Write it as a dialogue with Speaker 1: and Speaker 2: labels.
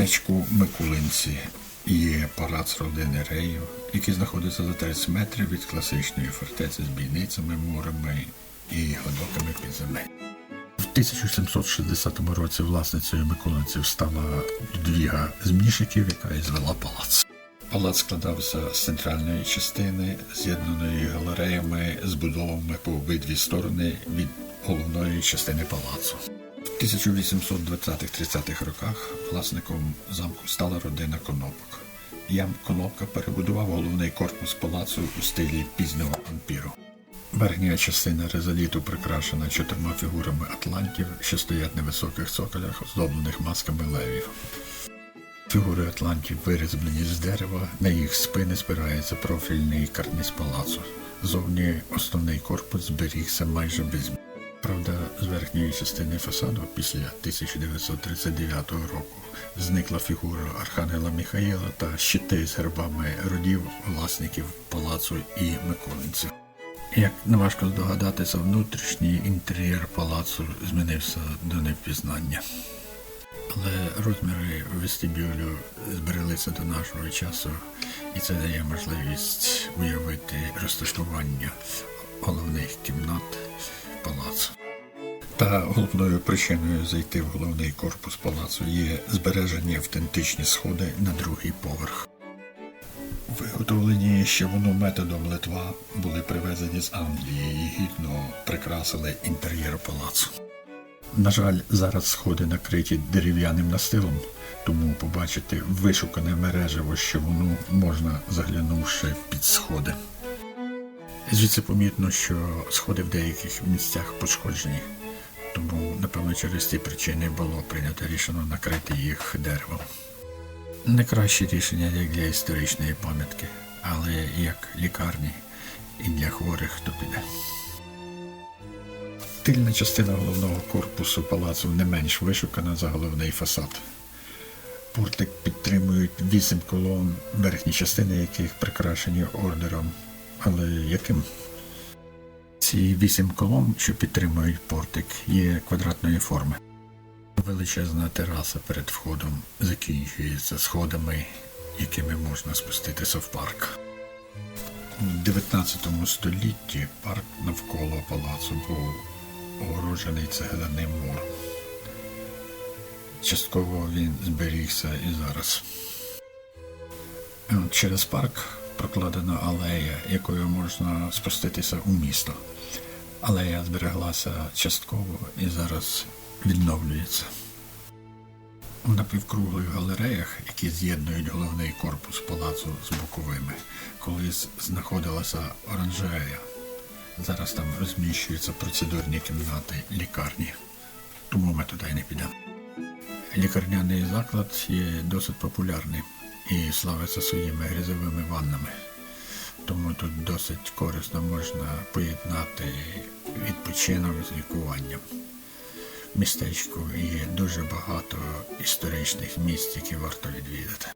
Speaker 1: містечку Микулинці є палац родини Реїв, який знаходиться за 30 метрів від класичної фортеці з бійницями, мурами і годоками під землею. В 1760 році власницею Миколинців стала Людвіга Змішиків, яка і звела палац. Палац складався з центральної частини, з'єднаної галереями, збудовами по обидві сторони від головної частини палацу. В 1820-30-х роках власником замку стала родина Конопок. Ям Конопка перебудував головний корпус палацу у стилі пізнього ампіру. Верхня частина резоліту прикрашена чотирма фігурами атлантів, що стоять на високих цоколях, оздоблених масками левів. Фігури атлантів вирізблені з дерева, на їх спини спирається профільний карниз палацу. Зовні основний корпус зберігся майже без. Правда, з верхньої частини фасаду після 1939 року зникла фігура Архангела Михаїла та щити з гербами родів власників палацу і Миколинців. Як неважко здогадатися, внутрішній інтер'єр палацу змінився до невпізнання. Але розміри вестибюлю збереглися до нашого часу, і це дає можливість уявити розташування головних. Та головною причиною зайти в головний корпус палацу є збережені автентичні сходи на другий поверх. Виготовлені ще воно методом Литва були привезені з Англії і гідно прикрасили інтер'єр палацу. На жаль, зараз сходи накриті дерев'яним настилом, тому побачити вишукане мережево щавуну можна заглянувши під сходи. Звідси помітно, що сходи в деяких місцях пошкоджені, тому, напевно, через ці причини було прийнято рішення накрити їх деревом. Не краще рішення як для історичної пам'ятки, але як лікарні і для хворих, хто піде. Тильна частина головного корпусу палацу не менш вишукана за головний фасад. Портик підтримують вісім колон, верхні частини яких прикрашені ордером. Але яким? Ці вісім колон, що підтримують портик, є квадратної форми. Величезна тераса перед входом закінчується сходами, якими можна спуститися в парк. У 19 столітті парк навколо палацу був огороджений цегляним муром. Частково він зберігся і зараз. Через парк прокладена алея, якою можна спуститися у місто. Алея збереглася частково і зараз відновлюється. У напівкруглих галереях, які з'єднують головний корпус палацу з боковими, колись знаходилася оранжерея. Зараз там розміщуються процедурні кімнати лікарні, тому ми туди не підемо. Лікарняний заклад є досить популярним і славиться своїми грязовими ваннами. Тому тут досить корисно можна поєднати відпочинок з лікуванням. Містечку є дуже багато історичних місць, які варто відвідати.